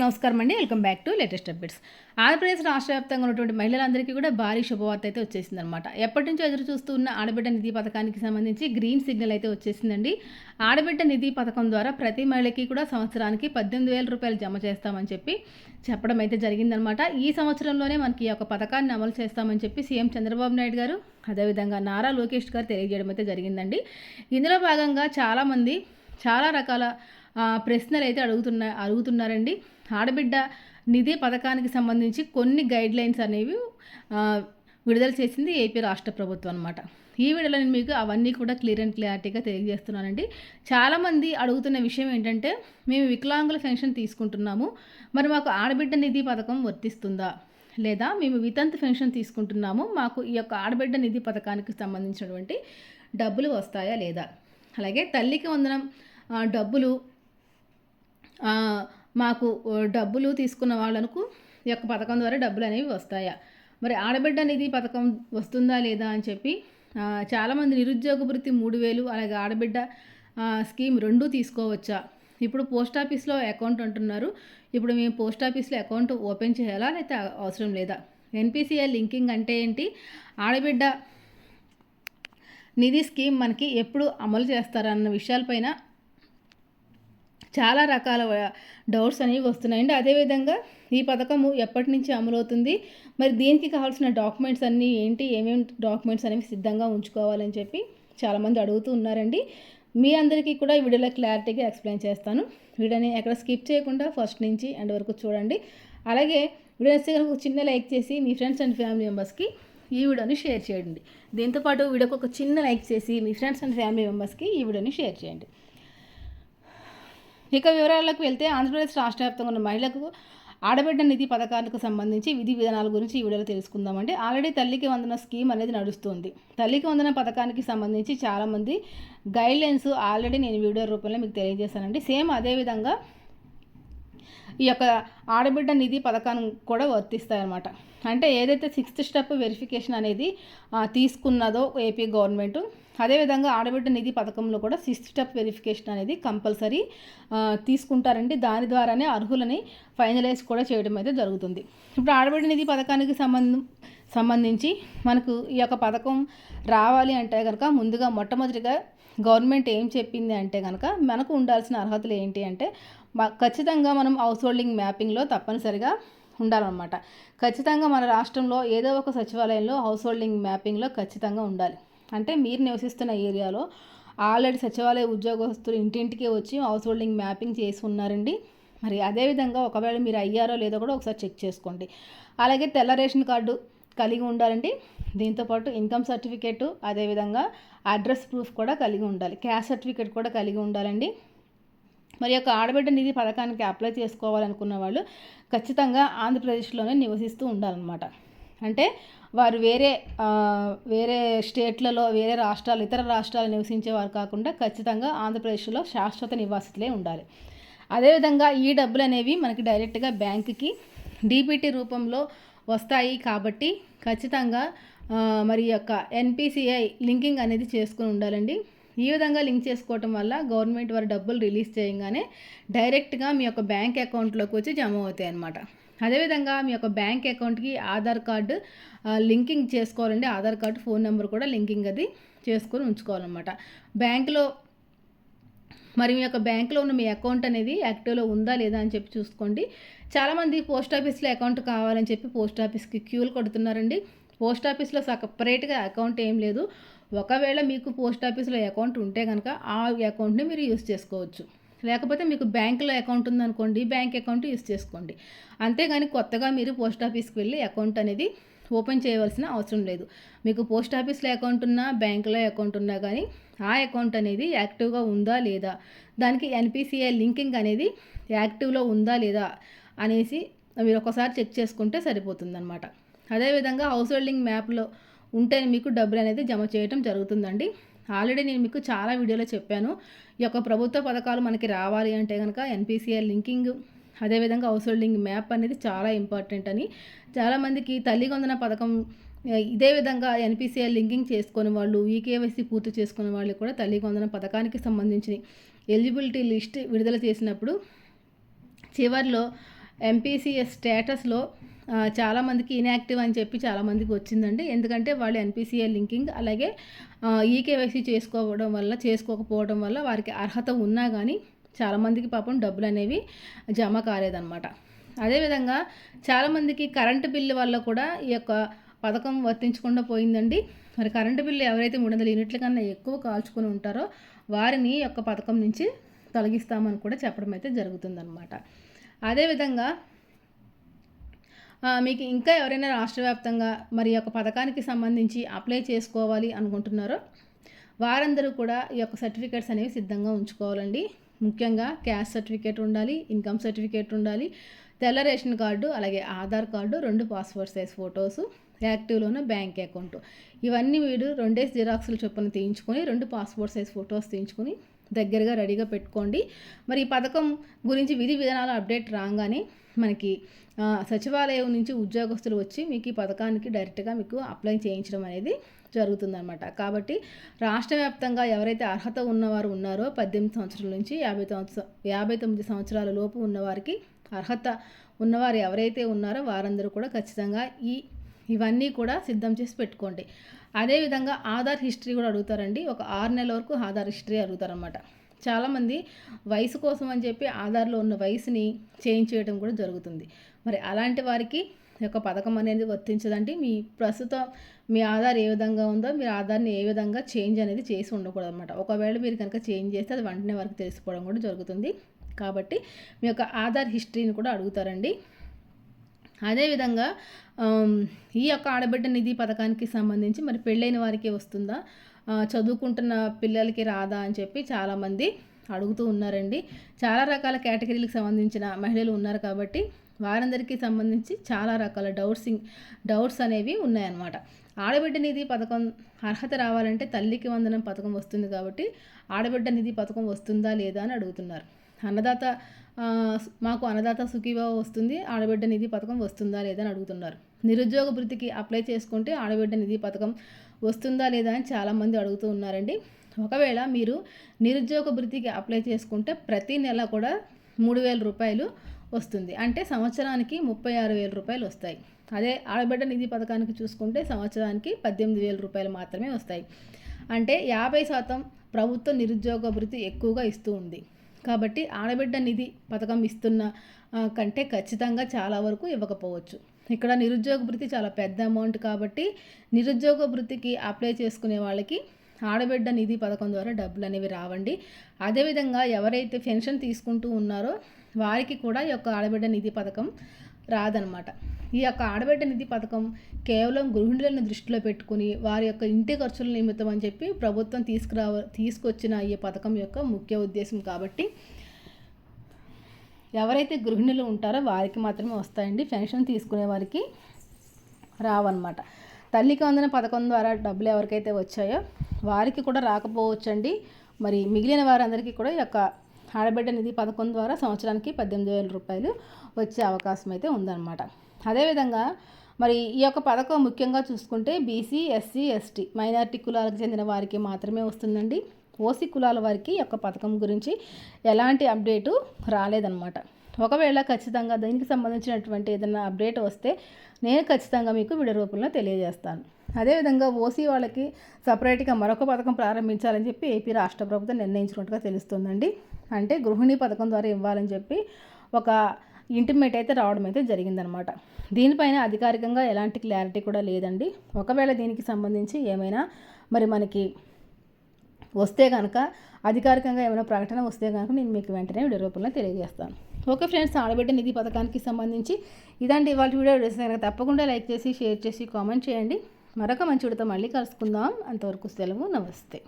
నమస్కారం అండి. Welcome back to latest updates. Andhra Pradesh రాష్ట్ర వ్యాప్తంగా ఉన్నటువంటి మహిళలందరికీ కూడా భారీ శుభవార్త అయితే వచ్చేసిందనమాట ఎప్పటి నుంచో ఎదురు చూస్తూ ఉన్న ఆడబిడ్డ నిధి పథకానికి సంబంధించి గ్రీన్ సిగ్నల్ అయితే వచ్చేసిందండి. ఆడబిడ్డ నిధి పథకం ద్వారా ప్రతి మహిళకి కూడా సంవత్సరానికి పద్దెనిమిది వేల రూపాయలు జమ చేస్తామని చెప్పి చెప్పడం అయితే జరిగిందనమాట ఈ సంవత్సరంలోనే మనకి ఈ యొక్క పథకాన్ని అమలు చేస్తామని చెప్పి సీఎం చంద్రబాబు నాయుడు గారు అదేవిధంగా నారా లోకేష్ గారు తెలియజేయడం అయితే జరిగిందండి. ఇందులో భాగంగా చాలామంది చాలా రకాల ప్రశ్నలు అయితే అడుగుతున్నా అడుగుతున్నారండి. ఆడబిడ్డ నిధి పథకానికి సంబంధించి కొన్ని గైడ్ లైన్స్ అనేవి విడుదల చేసింది ఏపీ రాష్ట్ర ప్రభుత్వం అనమాట ఈ వీడియోలో నేను మీకు అవన్నీ కూడా క్లియర్ అండ్ క్లారిటీగా తెలియజేస్తున్నానండి. చాలామంది అడుగుతున్న విషయం ఏంటంటే మేము వికలాంగుల పెన్షన్ తీసుకుంటున్నాము మరి మాకు ఆడబిడ్డ నిధి పథకం వర్తిస్తుందా? లేదా మేము వితంతు పెన్షన్ తీసుకుంటున్నాము మాకు ఈ యొక్క ఆడబిడ్డ నిధి పథకానికి సంబంధించినటువంటి డబ్బులు వస్తాయా లేదా? అలాగే తల్లికి వందనం డబ్బులు మాకు డబ్బులు తీసుకున్న వాళ్ళకు ఈ యొక్క పథకం ద్వారా డబ్బులు అనేవి వస్తాయా? మరి ఆడబిడ్డ నిధి పథకం వస్తుందా లేదా అని చెప్పి చాలామంది నిరుద్యోగ వృత్తి మూడు వేలు అలాగే ఆడబిడ్డ స్కీమ్ రెండు తీసుకోవచ్చా? ఇప్పుడు పోస్ట్ ఆఫీస్లో అకౌంట్ అంటున్నారు. ఇప్పుడు మేము పోస్ట్ ఆఫీస్లో అకౌంట్ ఓపెన్ చేయాలా లేకపోతే అవసరం లేదా? ఎన్పిసిఐ లింకింగ్ అంటే ఏంటి? ఆడబిడ్డ నిధి స్కీమ్ మనకి ఎప్పుడు అమలు చేస్తారన్న విషయాలపైన చాలా రకాల డౌట్స్ అనేవి వస్తున్నాయండి అదేవిధంగా ఈ పథకము ఎప్పటి నుంచి అమలవుతుంది? మరి దీనికి కావాల్సిన డాక్యుమెంట్స్ అన్నీ ఏంటి? ఏమేమి డాక్యుమెంట్స్ అనేవి సిద్ధంగా ఉంచుకోవాలని చెప్పి చాలామంది అడుగుతూ ఉన్నారండి. మీ అందరికీ కూడా ఈ వీడియోలో క్లారిటీగా ఎక్స్ప్లెయిన్ చేస్తాను. వీడియోని ఎక్కడ స్కిప్ చేయకుండా ఫస్ట్ నుంచి ఎండ్ వరకు చూడండి. అలాగే వీడియో నచ్చితే కనుక ఒక చిన్న లైక్ చేసి మీ ఫ్రెండ్స్ అండ్ ఫ్యామిలీ మెంబర్స్కి ఈ వీడియోని షేర్ చేయండి. దీంతోపాటు వీడియోకి ఒక చిన్న లైక్ చేసి మీ ఫ్రెండ్స్ అండ్ ఫ్యామిలీ మెంబర్స్కి ఈ వీడియోని షేర్ చేయండి. ఇక వివరాలకు వెళ్తే ఆంధ్రప్రదేశ్ రాష్ట్ర వ్యాప్తంగా ఉన్న మహిళలకు ఆడబిడ్డ నిధి పథకాలకు సంబంధించి విధి విధానాల గురించి ఈ వీడియోలో తెలుసుకుందామండి. ఆల్రెడీ తల్లికి వందన స్కీమ్ అనేది నడుస్తుంది. తల్లికి వందన పథకానికి సంబంధించి చాలామంది గైడ్లైన్స్ ఆల్రెడీ నేను వీడియో రూపంలో మీకు తెలియజేశానండి. సేమ్ అదేవిధంగా ఈ యొక్క ఆడబిడ్డ నిధి పథకాన్ని కూడా వర్తిస్తాయన్నమాట. అంటే ఏదైతే సిక్స్త్ స్టెప్ వెరిఫికేషన్ అనేది తీసుకున్నదో ఏపీ గవర్నమెంట్ అదేవిధంగా ఆడబిడ్డ నిధి పథకంలో కూడా సిక్స్త్ స్టెప్ వెరిఫికేషన్ అనేది కంపల్సరీ తీసుకుంటారండి. దాని ద్వారానే అర్హులని ఫైనలైజ్ కూడా చేయడం అయితే జరుగుతుంది. ఇప్పుడు ఆడబిడ్డ నిధి పథకానికి సంబంధం సంబంధించి మనకు ఈ యొక్క పథకం రావాలి అంటే కనుక ముందుగా మొట్టమొదటిగా గవర్నమెంట్ ఏం చెప్పింది అంటే కనుక మనకు ఉండాల్సిన అర్హతలు ఏంటి అంటే ఖచ్చితంగా మనం హౌస్ హోల్డింగ్ మ్యాపింగ్లో తప్పనిసరిగా ఉండాలన్నమాట. ఖచ్చితంగా మన రాష్ట్రంలో ఏదో ఒక సచివాలయంలో హౌస్ హోల్డింగ్ మ్యాపింగ్లో ఖచ్చితంగా ఉండాలి. అంటే మీరు నివసిస్తున్న ఏరియాలో ఆల్రెడీ సచివాలయ ఉద్యోగస్తులు ఇంటింటికే వచ్చి హౌస్ హోల్డింగ్ మ్యాపింగ్ చేసి ఉన్నారండి మరి అదేవిధంగా ఒకవేళ మీరు అయ్యారో లేదో కూడా ఒకసారి చెక్ చేసుకోండి. అలాగే తెల్ల రేషన్ కార్డు కలిగి ఉండాలండి. దీంతోపాటు ఇన్కమ్ సర్టిఫికేటు అదేవిధంగా అడ్రస్ ప్రూఫ్ కూడా కలిగి ఉండాలి. క్యాస్ట్ సర్టిఫికేట్ కూడా కలిగి ఉండాలండి. మరి యొక్క ఆడబిడ్డ నిధి పథకానికి అప్లై చేసుకోవాలనుకున్న వాళ్ళు ఖచ్చితంగా ఆంధ్రప్రదేశ్లోనే నివసిస్తూ ఉండాలన్నమాట. అంటే వారు వేరే వేరే స్టేట్లలో వేరే రాష్ట్రాలు ఇతర రాష్ట్రాలు నివసించే వారు కాకుండా ఖచ్చితంగా ఆంధ్రప్రదేశ్లో శాశ్వత నివాసితులే ఉండాలి. అదేవిధంగా ఈ డబ్బులు అనేవి మనకి డైరెక్ట్గా బ్యాంకుకి డీబీటీ రూపంలో వస్తాయి కాబట్టి ఖచ్చితంగా మరి యొక్క ఎన్పిసిఐ లింకింగ్ అనేది చేసుకుని ఉండాలండి. ఈ విధంగా లింక్ చేసుకోవటం వల్ల గవర్నమెంట్ వారి డబ్బులు రిలీజ్ చేయగానే డైరెక్ట్గా మీ యొక్క బ్యాంక్ అకౌంట్లోకి వచ్చి జమ అవుతాయి అన్నమాట. అదేవిధంగా మీ యొక్క బ్యాంక్ అకౌంట్కి ఆధార్ కార్డు లింకింగ్ చేసుకోవాలండి. ఆధార్ కార్డు ఫోన్ నెంబర్ కూడా లింకింగ్ అది చేసుకొని ఉంచుకోవాలన్నమాట. బ్యాంకులో మరి మీ యొక్క బ్యాంకులో ఉన్న మీ అకౌంట్ అనేది యాక్టివ్లో ఉందా లేదా అని చెప్పి చూసుకోండి. చాలామంది పోస్ట్ ఆఫీస్లో అకౌంట్ కావాలని చెప్పి పోస్ట్ ఆఫీస్కి క్యూలు కొడుతున్నారండి. పోస్ట్ ఆఫీస్లో సపరేట్గా అకౌంట్ ఏం లేదు. ఒకవేళ మీకు పోస్ట్ ఆఫీస్లో అకౌంట్ ఉంటే కనుక ఆ అకౌంట్ని మీరు యూస్ చేసుకోవచ్చు. లేకపోతే మీకు బ్యాంకులో అకౌంట్ ఉందనుకోండి బ్యాంక్ అకౌంట్ యూస్ చేసుకోండి. అంతేగాని కొత్తగా మీరు పోస్ట్ ఆఫీస్కి వెళ్ళి అకౌంట్ అనేది ఓపెన్ చేయవలసిన అవసరం లేదు. మీకు పోస్ట్ ఆఫీస్లో అకౌంట్ ఉన్నా బ్యాంకులో అకౌంట్ ఉన్నా కానీ ఆ అకౌంట్ అనేది యాక్టివ్గా ఉందా లేదా దానికి ఎన్పిసిఐ లింకింగ్ అనేది యాక్టివ్లో ఉందా లేదా అనేసి మీరు ఒకసారి చెక్ చేసుకుంటే సరిపోతుందన్నమాట. అదేవిధంగా హౌస్ హోల్డింగ్ మ్యాప్లో ఉంటే మీకు డబ్బులు అనేది జమ చేయటం జరుగుతుందండి. ఆల్రెడీ నేను మీకు చాలా వీడియోలో చెప్పాను. ఈ యొక్క ప్రభుత్వ పథకాలు మనకి రావాలి అంటే కనుక ఎన్పిసిఐ లింకింగ్ అదేవిధంగా హౌస్ హోల్డింగ్ మ్యాప్ అనేది చాలా ఇంపార్టెంట్ అని. చాలామందికి తల్లి వందన పథకం ఇదే విధంగా ఎన్పిసిఐ లింకింగ్ చేసుకునే వాళ్ళు ఈకేవైసీ పూర్తి చేసుకునే వాళ్ళు కూడా తల్లి వందన పథకానికి సంబంధించిన ఎలిజిబిలిటీ లిస్ట్ విడుదల చేసినప్పుడు చివరిలో ఎంపీసీఎస్ స్టేటస్లో చాలామందికి ఇన్యాక్టివ్ అని చెప్పి చాలామందికి వచ్చిందండి. ఎందుకంటే వాళ్ళు ఎన్పిసిఏ లింకింగ్ అలాగే ఈకేవైసీ చేసుకోవడం వల్ల చేసుకోకపోవడం వల్ల వారికి అర్హత ఉన్నా కానీ చాలామందికి పాపం డబ్బులు అనేవి జమ కాలేదన్నమాట. అదేవిధంగా చాలామందికి కరెంటు బిల్లు వల్ల కూడా ఈ యొక్క పథకం వర్తించకుండా పోయిందండి. మరి కరెంటు బిల్లు ఎవరైతే మూడు వందల యూనిట్ల కన్నా ఎక్కువ కాల్చుకొని ఉంటారో వారిని యొక్క పథకం నుంచి తొలగిస్తామని కూడా చెప్పడం అయితే జరుగుతుందన్నమాట అదేవిధంగా మీకు ఇంకా ఎవరైనా రాష్ట్ర వ్యాప్తంగా మరి యొక్క పథకానికి సంబంధించి అప్లై చేసుకోవాలి అనుకుంటున్నారో వారందరూ కూడా ఈ యొక్క సర్టిఫికేట్స్ అనేవి సిద్ధంగా ఉంచుకోవాలండి. ముఖ్యంగా క్యాస్ట్ సర్టిఫికేట్ ఉండాలి ఇన్కమ్ సర్టిఫికేట్ ఉండాలి తెల్ల రేషన్ కార్డు అలాగే ఆధార్ కార్డు రెండు పాస్పోర్ట్ సైజ్ ఫొటోసు యాక్టివ్లోనే బ్యాంక్ అకౌంట్. ఇవన్నీ వీడు రెండే జిరాక్స్లు చొప్పున తీయించుకొని రెండు పాస్పోర్ట్ సైజ్ ఫొటోస్ తీయించుకొని దగ్గరగా రెడీగా పెట్టుకోండి. మరి ఈ పథకం గురించి విధి విధానాలు అప్డేట్ రాగానే మనకి సచివాలయం నుంచి ఉద్యోగస్తులు వచ్చి మీకు ఈ పథకానికి డైరెక్ట్గా మీకు అప్లై చేయించడం అనేది జరుగుతుందన్నమాట. కాబట్టి రాష్ట్ర వ్యాప్తంగా ఎవరైతే అర్హత ఉన్నవారు ఉన్నారో పద్దెనిమిది సంవత్సరాల నుంచి యాభై సంవత్సరం యాభై తొమ్మిది సంవత్సరాల లోపు ఉన్నవారికి అర్హత ఉన్నవారు ఎవరైతే ఉన్నారో వారందరూ కూడా ఖచ్చితంగా ఈ ఇవన్నీ కూడా సిద్ధం చేసి పెట్టుకోండి. అదేవిధంగా ఆధార్ హిస్టరీ కూడా అడుగుతారండి. ఒక ఆరు నెలల వరకు ఆధార్ హిస్టరీ అడుగుతారనమాట చాలామంది వయసు కోసం అని చెప్పి ఆధార్లో ఉన్న వయసుని చేంజ్ చేయడం కూడా జరుగుతుంది. మరి అలాంటి వారికి యొక్క పథకం అనేది వర్తించదండి. మీ ప్రస్తుతం మీ ఆధార్ ఏ విధంగా ఉందో మీరు ఆధార్ని ఏ విధంగా చేంజ్ అనేది చేసి ఉండకూడదు అనమాట ఒకవేళ మీరు కనుక చేంజ్ చేస్తే అది వెంటనే వరకు తెలిసిపోవడం కూడా జరుగుతుంది. కాబట్టి మీ యొక్క ఆధార్ హిస్టరీని కూడా అడుగుతారండి. అదేవిధంగా ఈ యొక్క ఆడబిడ్డ నిధి పథకానికి సంబంధించి మరి పెళ్ళైన వారికి వస్తుందా? చదువుకుంటున్న పిల్లలకి రాదా అని చెప్పి చాలామంది అడుగుతూ ఉన్నారండి. చాలా రకాల కేటగిరీలకు సంబంధించిన మహిళలు ఉన్నారు కాబట్టి వారందరికీ సంబంధించి చాలా రకాల డౌట్సింగ్ డౌట్స్ అనేవి ఉన్నాయన్నమాట. ఆడబిడ్డ నిధి పథకం అర్హత రావాలంటే తల్లికి వందనం పథకం వస్తుంది కాబట్టి ఆడబిడ్డ నిధి పథకం వస్తుందా లేదా అని అడుగుతున్నారు. అన్నదాత మాకు అన్నదాత సుఖీభావ వస్తుంది ఆడబిడ్డ నిధి పథకం వస్తుందా లేదా అని అడుగుతున్నారు. నిరుద్యోగ వృత్తికి అప్లై చేసుకుంటే ఆడబిడ్డ నిధి పథకం వస్తుందా లేదా అని చాలామంది అడుగుతూ ఉన్నారండి. ఒకవేళ మీరు నిరుద్యోగ వృత్తికి అప్లై చేసుకుంటే ప్రతి నెల కూడా మూడు వేల రూపాయలు వస్తుంది. అంటే సంవత్సరానికి ముప్పై ఆరు వేల రూపాయలు వస్తాయి. అదే ఆడబిడ్డ నిధి పథకానికి చూసుకుంటే సంవత్సరానికి పద్దెనిమిది వేల రూపాయలు మాత్రమే వస్తాయి. అంటే యాభై శాతం ప్రభుత్వ నిరుద్యోగ వృత్తి ఎక్కువగా ఇస్తూ ఉంది. కాబట్టి ఆడబిడ్డ నిధి పథకం ఇస్తున్న కంటే ఖచ్చితంగా చాలా వరకు ఇవ్వకపోవచ్చు. ఇక్కడ నిరుద్యోగ వృత్తి చాలా పెద్ద అమౌంట్ కాబట్టి నిరుద్యోగ వృత్తికి అప్లై చేసుకునే వాళ్ళకి ఆడబిడ్డ నిధి పథకం ద్వారా డబ్బులు అనేవి రావండి. అదేవిధంగా ఎవరైతే పెన్షన్ తీసుకుంటూ ఉన్నారో వారికి కూడా ఈ యొక్క ఆడబిడ్డ నిధి పథకం రాదనమాట. ఈ యొక్క ఆడబిడ్డ నిధి పథకం కేవలం గృహిణులను దృష్టిలో పెట్టుకుని వారి యొక్క ఇంటి ఖర్చుల నిమిత్తం అని చెప్పి ప్రభుత్వం తీసుకురావ తీసుకొచ్చిన ఈ పథకం యొక్క ముఖ్య ఉద్దేశం కాబట్టి ఎవరైతే గృహిణులు ఉంటారో వారికి మాత్రమే వస్తాయండి. పెన్షన్ తీసుకునే వారికి రావన్నమాట తల్లికి వందన పథకం ద్వారా డబ్బులు ఎవరికైతే వచ్చాయో వారికి కూడా రాకపోవచ్చండి. మరి మిగిలిన వారందరికీ కూడా ఈ యొక్క ఆడబిడ్డ నిధి పథకం ద్వారా సంవత్సరానికి పద్దెనిమిది వేల రూపాయలు వచ్చే అవకాశం అయితే ఉందన్నమాట. అదేవిధంగా మరి ఈ యొక్క పథకం ముఖ్యంగా చూసుకుంటే బీసీ ఎస్సీ ఎస్టీ మైనార్టీ కులాలకు చెందిన వారికి మాత్రమే వస్తుందండి. ఓసీ కులాల వారికి యొక్క పథకం గురించి ఎలాంటి అప్డేటు రాలేదన్నమాట. ఒకవేళ ఖచ్చితంగా దీనికి సంబంధించినటువంటి ఏదైనా అప్డేట్ వస్తే నేను ఖచ్చితంగా మీకు వీడియో రూపంలో తెలియజేస్తాను. అదేవిధంగా ఓసీ వాళ్ళకి సపరేట్గా మరొక పథకం ప్రారంభించాలని చెప్పి ఏపీ రాష్ట్ర ప్రభుత్వం నిర్ణయించినట్టుగా తెలుస్తుందండి. అంటే గృహిణి పథకం ద్వారా ఇవ్వాలని చెప్పి ఒక ఇంటిమేట్ అయితే రావడం అయితే జరిగిందనమాట. దీనిపైన అధికారికంగా ఎలాంటి క్లారిటీ కూడా లేదండి. ఒకవేళ దీనికి సంబంధించి ఏమైనా మరి మనకి వస్తే కనుక అధికారికంగా ఏమైనా ప్రకటన వస్తే కనుక నేను మీకు వెంటనే వీడియో రూపంలో తెలియజేస్తాను. ఓకే ఫ్రెండ్స్ ఆడబిడ్డ నిధి పథకానికి సంబంధించి ఇదండి ఇవాళ వీడియో. కనుక తప్పకుండా లైక్ చేసి షేర్ చేసి కామెంట్ చేయండి. మరొక మంచి వీడితో మళ్ళీ కలుసుకుందాం. అంతవరకు సెలవు నమస్తే.